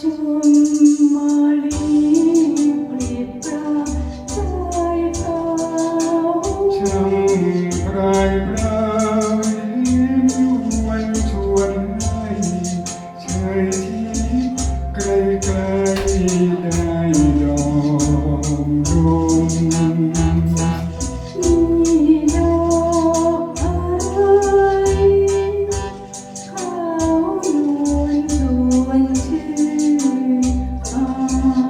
좀 멀리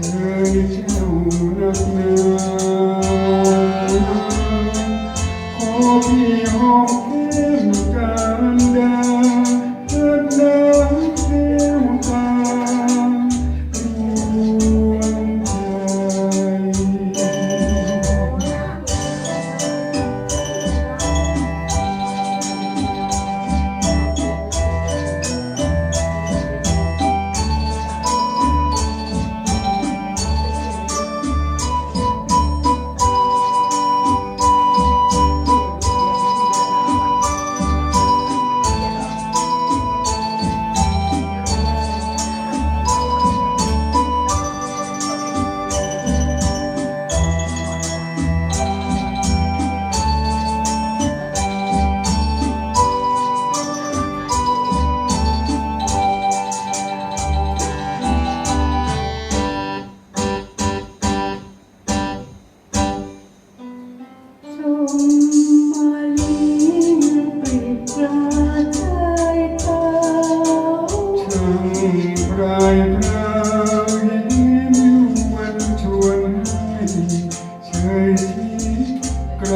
슬기로운 난 고비 없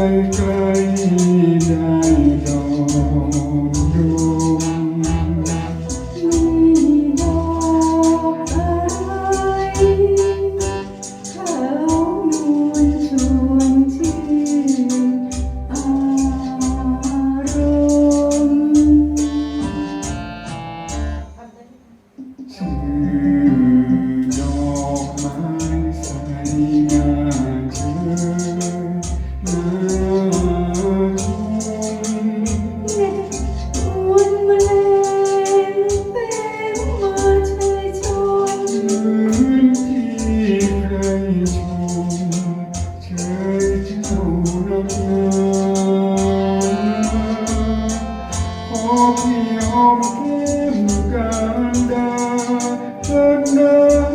Maker. Oh, no.